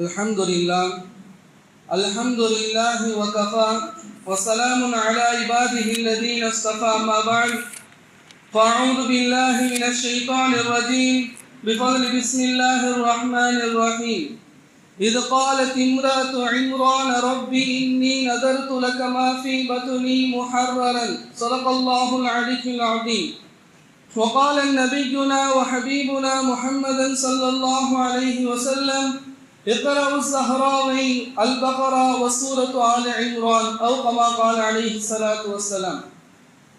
الحمد لله الحمد لله وكفى. وسلام على عباده الذين اصطفى ما بعد. فأعوذ بالله من الشيطان الرجيم. بفضل بسم الله الرحمن الرحيم. إذ قالت امرأة عمران ربي إني نذرت لك ما في بطني محررا. صدق الله العلي العظيم. وقال نبينا وحبيبنا محمد صلى الله عليه وسلم اقرأوا الزهراوين البقرة وسورة آل عمران أو كما قال عليه الصلاة والسلام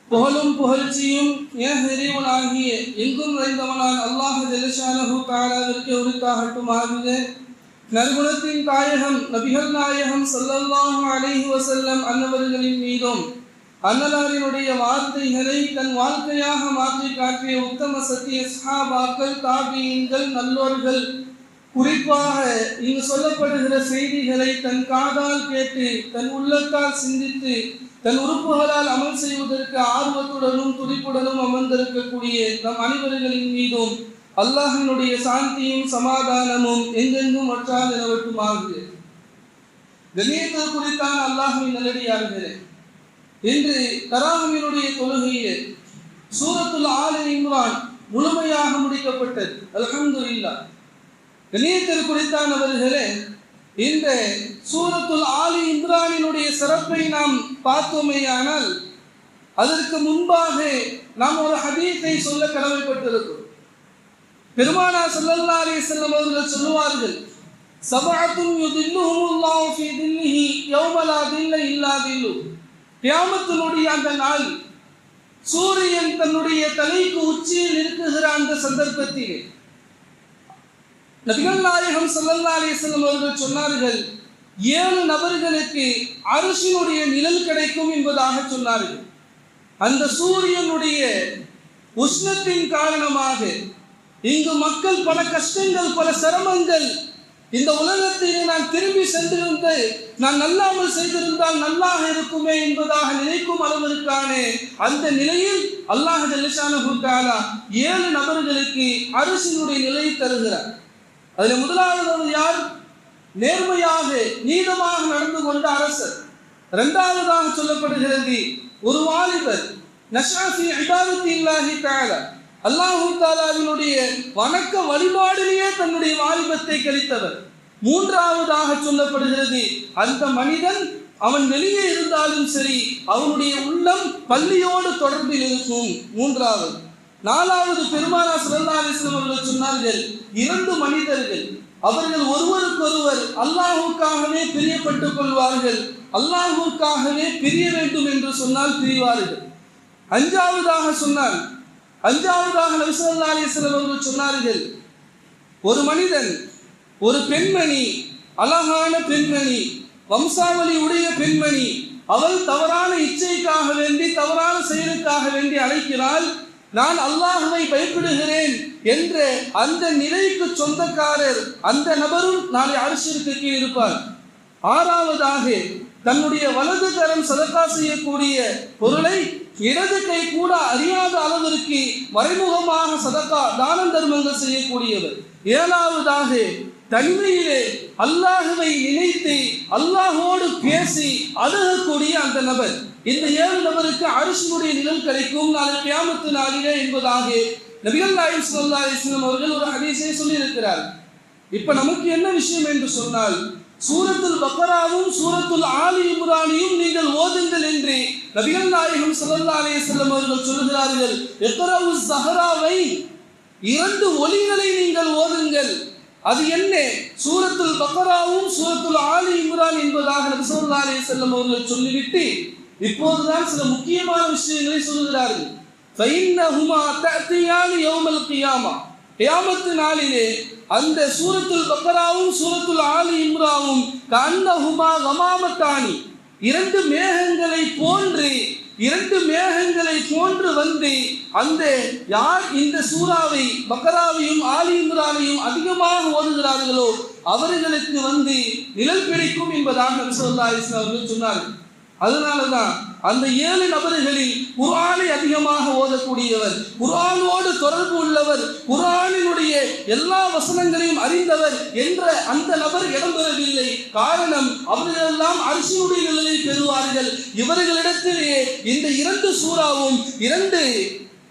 புகழும் புகழ்ச்சியும் ஏஹரிவனாகிய எங்கும் நிறைந்தவனான் அல்லாஹ் ஜெலஷானஹு தாலாவிற்கு உரித்தாகட்டுமாகுக நற்குணத்தின் தாயகம் நபிகள் நாயகம் ஸல்லல்லாஹு அலைஹி வஸல்லம் அன்னவர்களின் மீதும் அன்னலாரினுடைய வார்த்தைகளை தன் வாழ்க்கையாக மாற்றி காட்டிய உத்தம சத்திய சஹாபாக்கள் தாபியங்கள் நல்லோர்கள் குறிப்பாக இங்கு சொல்லப்படுகிற செய்திகளை தன் காதால் கேட்டு தன் உள்ளத்தால் சிந்தித்து தன் உறுப்புகளால் அமல் செய்வதற்கு ஆர்வத்துடனும் துடிப்புடனும் அமர்ந்திருக்கக்கூடிய நம் அனைவர்களின் மீதும் அல்லாஹினுடைய சாந்தியும் சமாதானமும் எங்கெங்கும் வற்றால் நிலவட்டுமாகுது கண்ணியத்தை குறித்தான் அல்லாஹின் நல்லடியார்களே. இன்று தராஹமினுடைய தொழுகையில் சூரத்துல் ஆல இம்ரான் முழுமையாக முடிக்கப்பட்டது. அல்ஹம்துலில்லாஹ். கணியத்தில் குறித்தானவர்களே இந்த சூரத்துல் ஆலி இம்ரானினுடைய சிறப்பை நாம் பார்த்தோமேயானால் அதற்கு முன்பாக நாம் ஒரு ஹதீத்தை சொல்ல கடமைப்பட்டிருக்கிறோம். பெருமானா சல்லல்லா அலி செல்லம் அவர்கள் சொல்லுவார்கள் சபாத்தும் யுதில்லுஹுமுல்லாஹு ஃபீ தில்லிஹி யௌம தில்ல இல்லா தில்லு. கியாமத்தினுடைய அந்த நாள் சூரியன் தன்னுடைய தலைக்கு உச்சியில் இருக்குகிற அந்த சந்தர்ப்பத்திலே நபிகள் நாயகம் ஸல்லல்லாஹு அலைஹி அவர்கள் சொன்னார்கள் ஏழு நபர்களுக்கு அரசினுடைய நிழல் கிடைக்கும் என்பதாக சொன்னார்கள். அந்த சூரியனுடைய உஷ்ணத்தின் காரணமாக இங்கு மக்கள் பல கஷ்டங்கள் பல சிரமங்கள் இந்த உலகத்திலே நான் திரும்பி சென்றிருந்து நான் நல்லாமல் செய்திருந்தால் நல்லாக இருக்குமே என்பதாக நினைக்கும் அளவிற்கான அந்த நிலையில் அல்லாஹ் ஜல்லிஷானு ஏழு நபர்களுக்கு அரசினுடைய நிலையை தருகிறார். அதில் முதலாவது யார்? நேர்மையாக நீதமாக நடந்து கொண்ட அரசர். இரண்டாவதாக சொல்லப்படுகிறது ஒரு வாலிபர். நஷாஃபி இபாதத்தி இல்லாஹி தஆலா. அல்லாஹு தாலாவினுடைய வணக்க வழிபாடிலேயே தன்னுடைய வாலிபத்தை கழித்தவர். மூன்றாவதாக சொல்லப்படுகிறது அந்த மனிதன் அவன் வெளியே இருந்தாலும் சரி அவனுடைய உள்ளம் பள்ளியோடு தொடர்பில் இருக்கும். மூன்றாவது. நாலாவது பெருமானா ஸல்லல்லாஹு அலைஹி அவர்கள் சொன்னார்கள் இரண்டு மனிதர்கள் அவர்கள் ஒருவருக்கொருவர் அல்லாஹுக்காகவே பிரியப்பட்டுக் கொள்வார்கள் அல்லாஹுக்காகவே பிரிய வேண்டும் என்று சொன்னால் பிரிவார்கள். அஞ்சாவதாக சொன்னார் அஞ்சாவதாக நபி ஸல்லல்லாஹு அவர்கள் சொன்னார்கள் ஒரு மனிதன் ஒரு பெண்மணி அழகான பெண்மணி வம்சாவளி உடைய பெண்மணி அவள் தவறான இச்சைக்காக வேண்டி தவறான செயலுக்காக வேண்டி அழைக்கிறாள் நான் அல்லாஹுவை பயப்படுகிறேன் என்ற அந்த நிலைக்கு சொந்தக்காரர் அந்த நபரும் நாளை அரசிற்கு கீழ் இருப்பார். ஆறாவதாக தன்னுடைய வலது கரம் சதக்கா செய்யக்கூடிய பொருளை இடது கை கூட அறியாத அளவிற்கு மறைமுகமாக சதக்கா தான தர்மங்கள் செய்யக்கூடியவர். ஏழாவதாக தன்மையிலே அல்லாஹுவை நினைத்து அல்லாஹோடு பேசி அணுகக்கூடிய அந்த நபர். இந்த ஏழு நபருக்கு அரசனுடைய நிழல் கிடைக்கும். நாளை கியாமத்து நாளிலே என்பதாக நபிகள் நாயம் சொல்லா இஸ்லாம் அவர்கள் ஒரு ஹதீஸை சொல்லியிருக்கிறார். இப்ப நமக்கு என்ன விஷயம் என்று சொன்னால் சூரத்துல் பக்கராவும் சூரத்துல் ஆலி இம்ரானியும் நீங்கள் ஓதுங்கள் என்று நபிகள் நாயகம் ஸல்லல்லாஹு அலைஹி அவர்கள் சொல்கிறார்கள் எத்தரவு சஹராவை இரண்டு ஒலிகளை நீங்கள் ஓதுங்கள். அது என்ன? சூரத்துல் பக்கராவும் சூரத்துல் ஆலி இம்ரான் என்பதாக நபிசல்லா ஸல்லல்லாஹு அலைஹி அவர்கள் சொல்லிவிட்டு இப்போதுதான் சில முக்கியமான விஷயங்களை சொல்கிறார்கள் ஃபைன்னஹுமா தஅதியானி யௌமல் கியாமா கியாமத்து நாளிலே அந்த சூரத்துல் பக்கராவும் சூரத்துல் ஆலி இம்ராவும் கண்ணஹுமா கமாமத்தானி இரண்டு மேகங்களை போன்று இரண்டு மேகங்களை போன்று வந்து அந்த யார் இந்த சூறாவை பக்கராவையும் ஆலி இம்ரானையும் அதிகமாக ஓதுகிறார்களோ அவர்களுக்கு வந்து நிழல் கிடைக்கும் என்பதாக நபி ஸல்லல்லாஹு அலைஹி அதனால தான் அந்த ஏழு நபர்களில் குரானை அதிகமாக ஓதக்கூடியவர் குரானோடு தொடர்பு உள்ளவர் குரானினுடைய எல்லா வசனங்களையும் அறிந்தவர் என்ற அந்த நபர் இடம்பெறவில்லை. காரணம் அவர்கள் எல்லாம் அரசினுடைய நிலையை பெறுவார்கள். இவர்களிடத்திலேயே இந்த இரண்டு சூறாவும் இரண்டு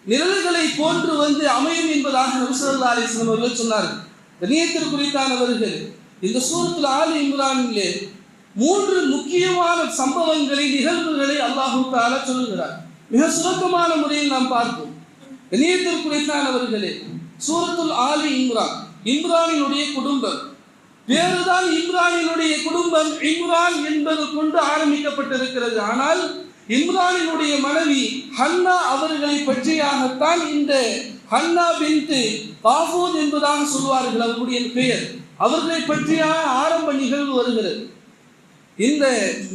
நிழல்களை போன்று வந்து அமையும் என்பதாக நபிசல்லா அலிஸ்லாம் அவர்கள் சொன்னார்கள். கண்ணியத்திற்குரித்தானவர்கள் இந்த சூரத்தில் ஆலி இம்ரானிலே மூன்று முக்கியமான சம்பவங்களை நிகழ்வுகளை அல்லாஹு தாலா சொல்லுகிறார். மிக சுருக்கமான முறையில் நாம் பார்ப்போம். கண்ணியத்திற்குரித்தானவர்களே சூரத்துல் ஆலி இம்ரான் இம்ரானினுடைய குடும்பம். வேறுதான் இம்ரானினுடைய குடும்பம் இம்ரான் என்பது கொண்டு ஆரம்பிக்கப்பட்டிருக்கிறது. ஆனால் இம்ரானினுடைய மனைவி ஹன்னா அவர்களை பற்றியாகத்தான் இந்த ஹன்னா பின்து பாபூத் என்பதாக சொல்வார்கள். அவருடைய பெயர். அவர்களை பற்றியாக ஆரம்ப நிகழ்வு வருகிறது. இந்த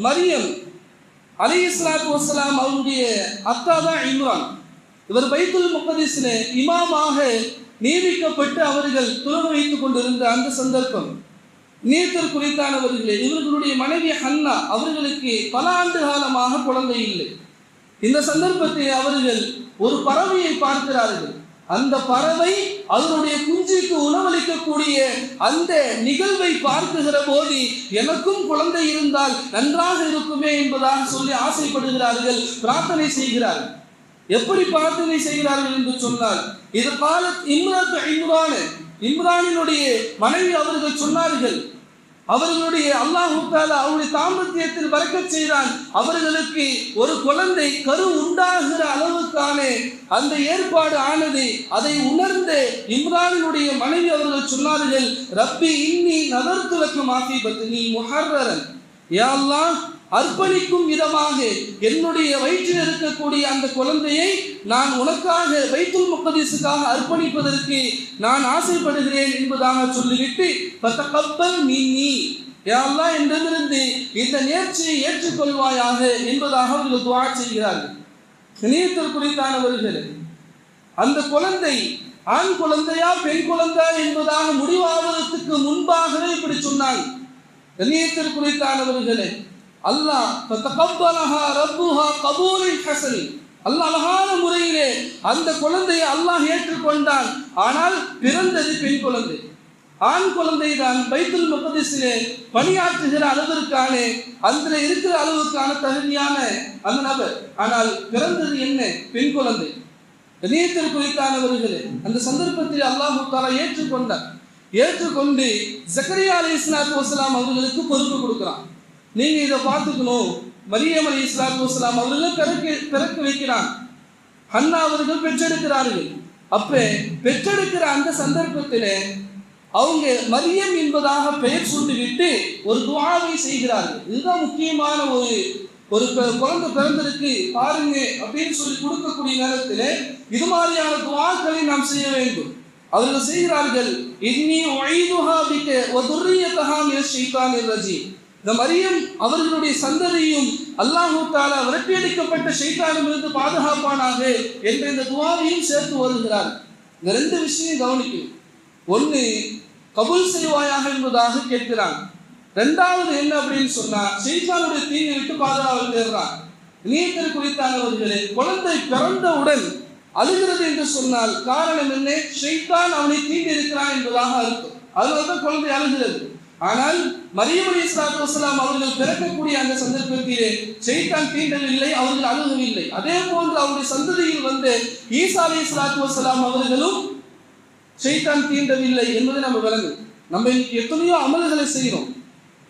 மரியம் அலி இஸ்லாத்து வசலாம் அவருடைய அத்தா தான் இம்ரான். இவர் பைத்துல் முகதீஸில் இமாமாக நியமிக்கப்பட்டு அவர்கள் துறவு வைத்துக் கொண்டிருந்த அந்த சந்தர்ப்பம் நீத்தல் குறித்தானவர்களே இவர்களுடைய மனைவி ஹன்னா அவர்களுக்கு பல ஆண்டு காலமாக குழந்தை இல்லை. இந்த சந்தர்ப்பத்தில் அவர்கள் ஒரு பறவையை பார்க்கிறார்கள். அந்த பறவை அதனுடைய குஞ்சுக்கு உணவளிக்கக்கூடிய அந்த நிகழ்வை பார்க்குகிற போது எனக்கும் குழந்தை இருந்தால் நன்றாக இருக்குமே என்பதாக சொல்லி ஆசைப்படுகிறார்கள் பிரார்த்தனை செய்கிறார்கள். எப்படி பிரார்த்தனை செய்கிறார்கள் என்று சொன்னால் இது கால இம்ரான் இம்ரான் இம்ரானினுடைய மனைவி அவர்கள் சொன்னார்கள் அவர்களுடைய அல்லாஹு தாலா அவருடைய தாம்பத்தியத்தில் பறக்க செய்தான். அவர்களுக்கு ஒரு குழந்தை கரு உண்டாகிற அளவுக்கான அந்த ஏற்பாடு ஆனது அதை உணர்ந்த இம்ரானினுடைய மனைவி அவர்கள் சொன்னார்கள் ரப்பி இன்னி நதர்த்துலக்கு மாஃபி பத்னி முஹர்ரரன். யா அல்லாஹ் அர்ப்பணிக்கும் விதமாக என்னுடைய வயிற்றில் இருக்கக்கூடிய அந்த குழந்தையை நான் உனக்காக வைத்துல் முக்கதீசுக்காக அர்ப்பணிப்பதற்கு நான் ஆசைப்படுகிறேன் என்பதாக சொல்லிவிட்டு பத்த கப்பல் நீ யாரெல்லாம் என்றிருந்து இந்த நேர்ச்சியை ஏற்றுக்கொள்வாயாக என்பதாக அவர்கள் துவா செய்கிறார்கள். இணையத்தில் குறித்தானவர்கள் அந்த குழந்தை ஆண் குழந்தையா பெண் குழந்தை என்பதாக முடிவாவதற்கு முன்பாகவே இப்படி சொன்னாங்க. கண்ணியத்தில் குறித்தானவர்களே அல்லாஹ் தகப்பலஹா ரப்புஹா கபூலின் ஹசனி அல்லாஹ் அழகான முறையிலே அந்த குழந்தையை அல்லாஹ் ஏற்றுக்கொண்டான். ஆனால் பிறந்தது பெண் குழந்தை. ஆண் குழந்தை தான் பைத்துல் முகதிசிலே பணியாற்றுகிற அளவிற்கானே அந்த இருக்கிற அளவுக்கான தகுதியான அந்த நபர். ஆனால் பிறந்தது என்ன? பெண் குழந்தை. கணியத்தில் குறித்தானவர்களே அந்த சந்தர்ப்பத்தில் அல்லாஹு தாலா ஏற்றுக்கொண்டார். ஏற்றுக்கொண்டு ஜக்கரியா அலி இஸ்லாத்து வசலாம் அவர்களுக்கு பொறுப்பு கொடுக்கிறான். நீங்க இதை பார்த்துக்கணும். மரியம் அலி இஸ்லாத்து வஸ்லாம் அவர்கள் பிறக்க பிறக்க வைக்கிறான். ஹன்னா அவர்கள் பெற்றெடுக்கிறார்கள். அப்ப பெற்றெடுக்கிற அந்த சந்தர்ப்பத்தில் அவங்க மரியம் என்பதாக பெயர் சொல்லிவிட்டு ஒரு துவாவை செய்கிறார்கள். இதுதான் முக்கியமான ஒரு ஒரு குழந்தை பிறந்திருக்கு பாருங்க அப்படின்னு சொல்லி கொடுக்கக்கூடிய நேரத்தில் இது மாதிரியான துவாக்களை நாம் செய்ய வேண்டும். அவர்கள் செய்கிறார்கள் இன்னி ஒய்துஹா பிக்க ஒதுரியத்தஹா மின ஷைத்தானிர் ரஜீம். இந்த மரியம் அவர்களுடைய சந்ததியும் அல்லாஹு தாலா விரட்டியடிக்கப்பட்ட சைத்தானிலிருந்து பாதுகாப்பானாக என்ற இந்த துவாவையும் சேர்த்து வருகிறார். இந்த ரெண்டு விஷயம் கவனிக்கும் ஒன்று கபூல் செய்வாயாக என்பதாக கேட்கிறான். ரெண்டாவது என்ன அப்படின்னு சொன்னா சைத்தானுடைய தீங்கை விட்டு பாதுகாவல் தேடுறான். இணையத்தில் குறித்தானவர்களே குழந்தை பிறந்தவுடன் அழுகிறது என்று சொன்னால் காரணம் என்ன? ஷைத்தான் அவனை தீண்டி இருக்கிறான் என்பதாக அர்த்தம். அதனால்தான் குழந்தை அழுகிறது. ஆனால் மரியம் அலி இஸ்லாத்து வசலாம் அவர்கள் பிறக்கக்கூடிய அந்த சந்தர்ப்பத்திலே ஷைத்தான் தீண்டவில்லை அவர்கள் அழுகவில்லை அதே போன்று அவருடைய சந்ததியில் வந்து ஈசா அலி இஸ்லாத்து வசலாம் அவர்களும் செய்தான் தீண்டவில்லை என்பதை நம்ம விளங்கும் நம்ம எத்தனையோ அமல்களை செய்கிறோம்.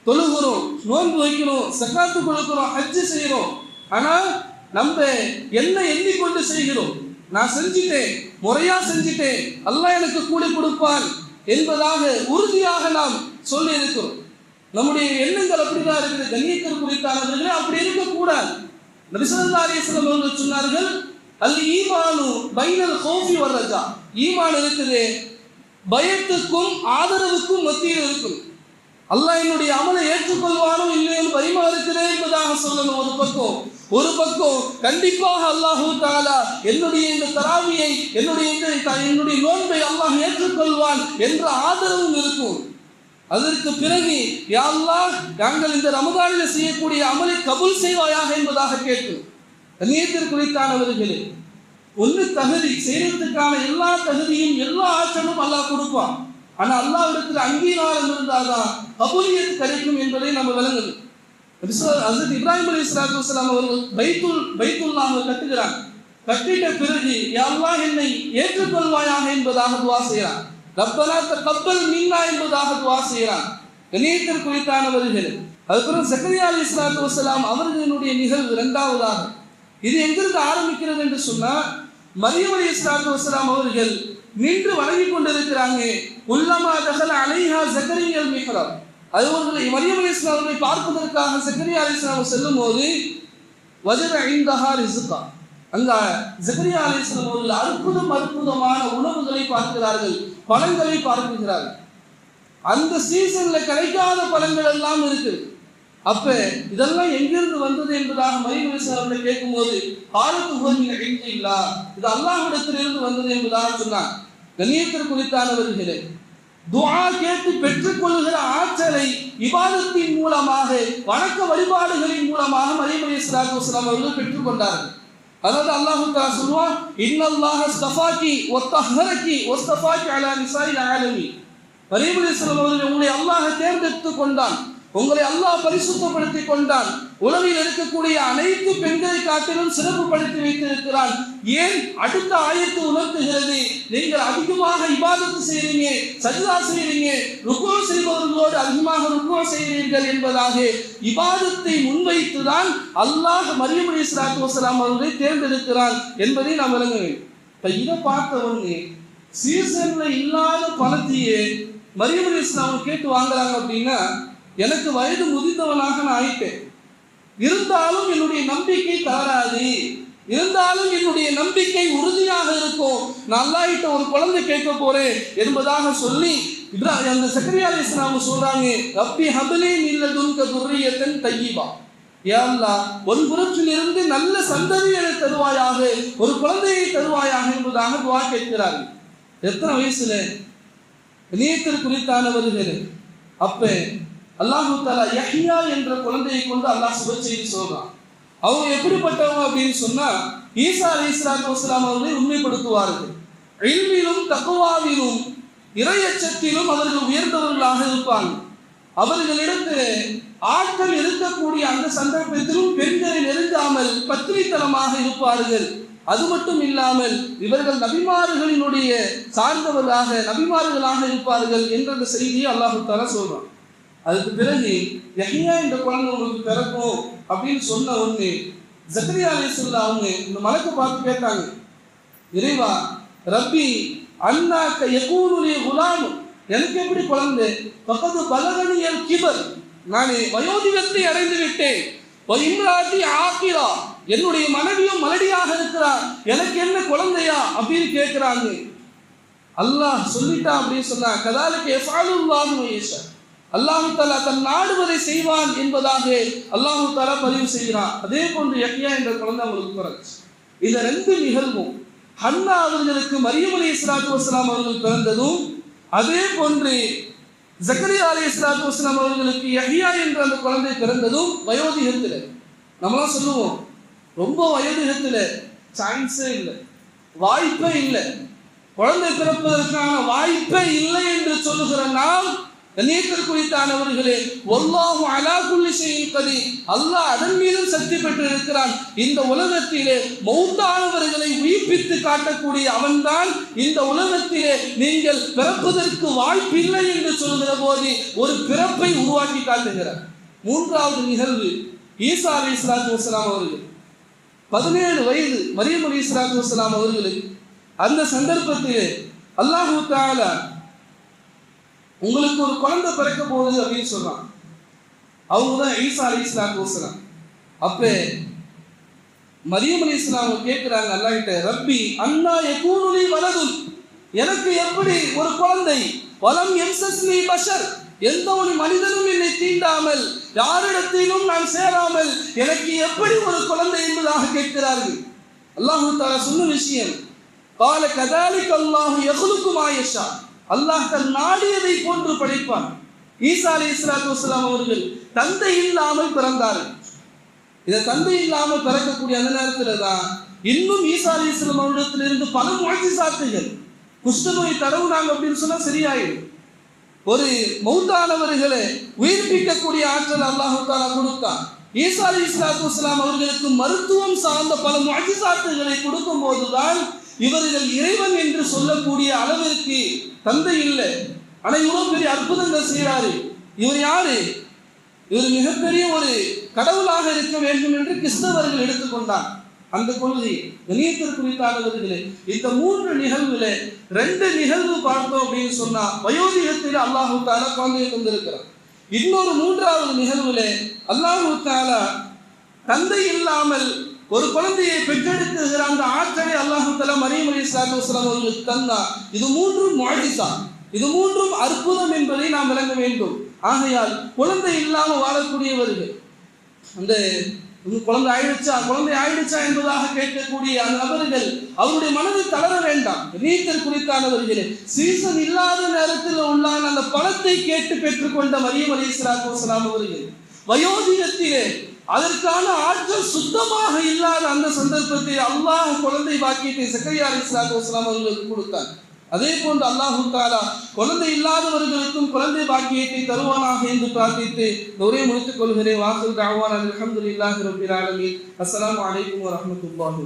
தொழுகிறோம் நோன்பு வைக்கிறோம் சக்காத்து கொடுக்கிறோம் ஹஜ்ஜு செய்கிறோம். ஆனால் நம்ம என்ன எண்ணிக்கொண்டு செய்கிறோம். நான் செஞ்சிட்டேன் முறையா செஞ்சிட்டேன். அல்லாஹ் எனக்கு கூலி கொடுப்பான். என்பதாக உறுதியாக நாம் சொல்லி இருக்கிறோம் நம்முடைய எண்ணங்கள் அப்படிதான் இருக்குது. கண்ணியத்தில் குறித்தானவர்களே அப்படி இருக்கக்கூடாது. நபிசல்லா அலிஸ்லாம் அவர்கள் சொன்னார்கள் அல் ஈமானு பைனல் கோஃபி வர்றதா ஈமான் இருக்குது பயத்துக்கும் ஆதரவுக்கும் மத்தியில் இருக்கும். அல்லாஹ் என்னுடைய அமலை ஏற்றுக்கொள்வானோ இல்லையோ பரிமா என்பதாக சொல்லணும் ஒரு பக்கம். ஒரு பக்கம் கண்டிப்பாக அல்லாஹு தாலா என்னுடைய இந்த தராவியை என்னுடைய இந்த என்னுடைய நோன்பை அல்லாஹ் ஏற்றுக்கொள்வான் என்ற ஆதரவும் இருக்கும். அதற்கு பிறகு யாழ்லா நாங்கள் இந்த ரமதானில் செய்யக்கூடிய அமலை கபுல் செய்வாயாக என்பதாக கேட்கும். கண்ணியத்திற்கு குறித்தானவர்களே ஒன்று தகுதி செய்யறதுக்கான எல்லா தகுதியும் எல்லா ஆற்றலும் அல்லாஹ் கொடுப்பான். ஆனால் அல்லாஹ்விடத்தில் அங்கீகாரம் இருந்தால்தான் கபூலியத் கிடைக்கும் என்பதை நம்ம விளங்குது ஹசரத் இப்ராஹிம் அலி இஸ்லாத்து வசலாம் அவர்கள் பைத்துல் பைத்துல் நாங்கள் கட்டுகிறார். கட்டிட்ட பிறகு யா அல்லாஹ் என்னை ஏற்றுக்கொள்வாயாக என்பதாக துவா செய்கிறான். ரப்பனா கப்பல் மின்னா என்பதாக துவா செய்கிறான். கணியத்தில் குறித்தானவர்கள் அதுக்கப்புறம் சக்கரியா அலி இஸ்லாத்து வசலாம் அவர்களினுடைய நிகழ்வு இரண்டாவதாக. இது எங்கிருந்து ஆரம்பிக்கிறது என்று சொன்னால் மரியம் அலி இஸ்லாத்து வசலாம் அவர்கள் நின்று வணங்கி கொண்டிருக்கிறாங்க உள்ளமா தகல அலைஹா ஜக்கரியல் மிகரம் அது மரியம் அலி இஸ்லாமை பார்ப்பதற்காக சக்கரியா அலி இஸ்லாம் செல்லும் போது வஜர ஐந்தஹா ரிசுகா அங்க ஜக்கரியா அலி இஸ்லாம் அவர்கள் அற்புதம் அற்புதமான உணவுகளை பார்க்கிறார்கள் பழங்களை பார்க்கிறார்கள். அந்த சீசன்ல கிடைக்காத பழங்கள் எல்லாம் இருக்கு. அப்ப இதெல்லாம் எங்கிருந்து வந்தது என்பதாக மரியம் அலி இஸ்லாம் அவர்களை கேட்கும்போது போது ஹோமிங்க இல்லா இது அல்லாஹ்விடத்திலிருந்து வந்தது என்பதாக சொன்னார். கண்ணியத்திற்கு வருகிறேன் துஆ கேட்டு பெற்றுக்கொள்கிற ஆற்றலை விவாதத்தின் மூலமாக வணக்க வழிபாடுகளின் மூலமாக மரியம் அலி இஸ்லாத்து வஸ்லாம் அவர்கள் பெற்றுக்கொண்டார்கள். அதாவது அல்லாஹு தஆலா சொல்வான் இன்னல்லாஹ ஸ்தஃபாக்கி வத்தஹரக்கி வஸ்தஃபாக்கி அலா நிசாயில் ஆலமி மரியம் அலி இஸ்லாம் அவர்கள் உங்களை அல்லாஹ் தேர்ந்தெடுத்துக் கொண்டான். உங்களை அல்லாஹ் பரிசுத்தப்படுத்தி கொண்டான். உலகில் இருக்கக்கூடிய அனைத்து பெண்களை காட்டிலும் சிறப்புப்படுத்தி வைத்திருக்கிறான். ஏன்? அடுத்த ஆயத்து உணர்த்துகிறது. நீங்கள் அதிகமாக இபாதத்து செய்றீங்க சஜிதா செய்றீங்க ருக்கோ செய்பவர்களோடு அதிகமாக ருக்கோ செய்கிறீர்கள் என்பதாக இபாதத்தை முன்வைத்துதான் அல்லாஹ் மரியம் அலி இஸ்லாத்து வசலாம் அவர்களை தேர்ந்தெடுக்கிறான் என்பதை நாம் விளங்க வேண்டும். இப்ப இதை பார்த்தவங்க சீசன்ல இல்லாத பணத்தையே மரியம் அலி இஸ்லாம் கேட்டு வாங்குறாங்க அப்படின்னா எனக்கு வயது முதிர்ந்தவனாக நான் ஆயிட்டேன். இருந்தாலும் என்னுடைய நம்பிக்கை தளராது இருந்தாலும் என்னுடைய நம்பிக்கை உறுதியாக இருக்கும். நல்லாயிட்ட ஒரு குழந்தை கேட்க போறேன் என்பதாக சொல்லி அந்த சக்கரியா இஸ்லாம் சொல்றாங்க ரப்பி ஹபலே நில்லதுன்க துர்ரியத்தன் தையிபா. யா அல்லாஹ் ஒரு புறத்திலிருந்து நல்ல சந்ததியை தருவாயாக ஒரு குழந்தையை தருவாயாக என்பதாக துவா கேட்கிறார்கள். எத்தனை வயசுல? இணையத்தில் குறித்தானவர்கள் அப்ப அல்லாஹு தாலா யஹ்யா என்ற குழந்தையை கொண்டு அல்லாஹ் சுப செய்தி சொல்றான். அவங்க எப்படிப்பட்டவங்க அப்படின்னு சொன்னா ஈசா அலி இஸ்லாத்து வஸ்லாம் அவர்களை உண்மைப்படுத்துவார்கள். இல்மிலும் தக்குவாவிலும் இறையச்சத்திலும் அவர்கள் உயர்ந்தவர்களாக இருப்பாங்க. அவர்களிடத்து ஆட்கள் இருக்கக்கூடிய அந்த சந்தர்ப்பத்திலும் பெண்களை நெருங்காமல் பத்திரித்தனமாக இருப்பார்கள். அது மட்டும் இல்லாமல் இவர்கள் நபிமார்களினுடைய சார்ந்தவர்களாக நபிமார்களாக இருப்பார்கள் என்ற செய்தியை அல்லாஹு தாலா சொல்றான். அதுக்கு பிறகு எஹியா இந்த குழந்தை உங்களுக்கு பிறக்கும் அப்படின்னு சொன்ன உடனே ஜக்கரியா அலிசுல்லா அவங்க இந்த மலைக்கு பார்த்து கேட்டாங்க இறைவா ரப்பி அண்ணா எகூருடைய குலாம். எனக்கு எப்படி குழந்தை? பக்கத்து பலகனியல் கிபர். நான் வயோதிகத்தை அடைந்து விட்டேன். இம்ராத்தி ஆக்கிரா என்னுடைய மனைவியும் மலடியாக இருக்கிறார். எனக்கு என்ன குழந்தையா? அப்படின்னு கேட்கிறாங்க. அல்லாஹ் சொல்லிட்டான் அப்படின்னு சொன்னா கதாலுக்கு எஃபாலுல்லாஹு வயசா அல்லாஹு தாலா தன் நாடுவதை செய்வான் என்பதாக அல்லாஹு தாலா பதிவு செய்கிறான். அதே போன்று யக்யா என்ற குழந்தை அவங்களுக்கு பிறகு இந்த ரெண்டு நிகழ்வும் ஹன்னா அவர்களுக்கு மரியம் அலி இஸ்லாத்து வஸ்லாம் அவர்கள் பிறந்ததும் அதே போன்று ஜக்கரியா அலி இஸ்லாத்து வஸ்லாம் அவர்களுக்கு யஹியா என்ற அந்த குழந்தை பிறந்ததும் வயோதிகத்தில் நம்மளாம் சொல்லுவோம் ரொம்ப வயோதிகத்தில் சான்ஸே இல்லை வாய்ப்பே இல்லை. குழந்தை பிறப்பதற்கான வாய்ப்பே இல்லை என்று சொல்லுகிற நாம் கண்ணியத்திற்குரித்தானவர்களே ஒல்லாஹு அலா குல்லி செய்யும் கதி அல்லாஹ் அதன் மீதும் சக்தி பெற்று இருக்கிறான் இந்த உலகத்திலே மௌத்தானவர்களை உயிர்ப்பித்து காட்டக்கூடிய அவன்தான் இந்த உலகத்திலே நீங்கள் பிறப்பதற்கு வாய்ப்பில்லை என்று சொல்கிற போது ஒரு பிறப்பை உருவாக்கி காட்டுகிறார். மூன்றாவது நிகழ்வு ஈசா அலி இஸ்லாத்து வஸ்லாம் அவர்கள். பதினேழு வயது மரியம் அலி இஸ்லாத்து வஸ்லாம் அவர்களுக்கு அந்த சந்தர்ப்பத்திலே அல்லாஹு தாலா உங்களுக்கு ஒரு குழந்தை பிறக்க போகுது அப்படின்னு சொல்றான். அவங்க தான் ஈசா அலி இஸ்லாம் வசலாம் அப்போ மரியம் அலி இஸ்லாம் கேட்கிறாங்க அல்லா கிட்ட ரப்பி அண்ணா எகூனுலி வலதுல் எனக்கு எப்படி ஒரு குழந்தை வலம் எம்சஸ்லி பஷர். எந்த ஒரு மனிதனும் என்னை தீண்டாமல் யாரிடத்திலும் நான் சேராமல் எனக்கு எப்படி ஒரு குழந்தை என்பதாக கேட்கிறார்கள். அல்லாஹு தாரா சொன்ன விஷயம் கால கதாலிக் அல்லாஹு எகுலுக்கும் ஆயஷா அல்லாஹ் தன் நாடியதை போன்று படைப்பான். ஈசா அலி இஸ்லாத்து வஸ்லாம் அவர்கள் தந்தை இல்லாமல் பிறந்தார்கள். இதை தந்தை இல்லாமல் பிறக்கக்கூடிய அந்த நேரத்தில் தான் இன்னும் ஈசா அலி இஸ்லாம் அவரிடத்திலிருந்து பல முயற்சி சாத்துகள் குஷ்டநோய் தடவுனாங்க அப்படின்னு சொன்னால் சரியாயிடும். ஒரு மௌத்தானவர்களை உயிர்ப்பிக்கக்கூடிய ஆற்றல் அல்லாஹாலா கொடுத்தான். ஈசா அலி இஸ்லாத்து வஸ்லாம் அவர்களுக்கு மருத்துவம் சார்ந்த பல முஜிசாத்துகளை கொடுக்கும் போதுதான் இவர்கள் இறைவன் என்று சொல்லக்கூடிய அளவிற்கு தந்தை இல்லை. ஆனா இவ்வளவு பெரிய அற்புதங்கள் செய்கிறாரு. இவர் யாரு? இவர் மிகப்பெரிய ஒரு கடவுளாக இருக்க வேண்டும் என்று கிறிஸ்தவர்கள் எடுத்துக்கொண்டார். அந்த கொள்கை கணியத்திற்குரித்தானவர்களே இந்த மூன்று நிகழ்வுல ரெண்டு நிகழ்வு பார்த்தோம் அப்படின்னு சொன்னா வயோதிகத்தில் அல்லாஹு தாலா குழந்தையை தந்திருக்கிறார் இன்னொரு மூன்றாவது நிகழ்வுல அல்லாஹு தாலா தந்தை இல்லாமல் ஒரு குழந்தையை பெற்றெடுக்குகிற அந்த ஆற்றலை அல்லாஹு தலா மரியம் அலி இஸ்லாத்து அவர்களுக்கு தந்தார். இது மூன்றும் முழடிசா இது மூன்றும் அற்புதம் என்பதை நாம் விளங்க வேண்டும். ஆகையால் குழந்தை இல்லாமல் வாழக்கூடியவர்கள் அந்த குழந்தை ஆயிடுச்சா குழந்தை ஆயிடுச்சா என்பதாக கேட்கக்கூடிய அந்த நபர்கள் அவருடைய மனதை தளர வேண்டாம். நீத்தல் குறித்தானவர்களே சீசன் இல்லாத நேரத்தில் உள்ளான அந்த பணத்தை கேட்டு பெற்றுக்கொண்ட மரியம் அலி இஸ்லாம் அவர்கள் வயோதிகத்திலே அதற்கான ஆட்கள் சுத்தமாக இல்லாத அந்த சந்தர்ப்பத்தில் அல்லாஹ் குழந்தை பாக்கியத்தை சக்கரியா இஸ்லாத்து வசலாம் அவர்களுக்கு கொடுத்தார். அதே போன்று அல்லாஹு தாலா குழந்தை இல்லாதவர்களுக்கும் குழந்தை பாக்கியத்தை தருவானாக என்று பிரார்த்தித்து ஒரே முடித்துக் கொள்கிறேன். வாசல் தாவான் அலமதுல்லாஹி ரபில் ஆலமீன். அஸ்லாம் அலைக்கும் வரமத்துல்லாஹி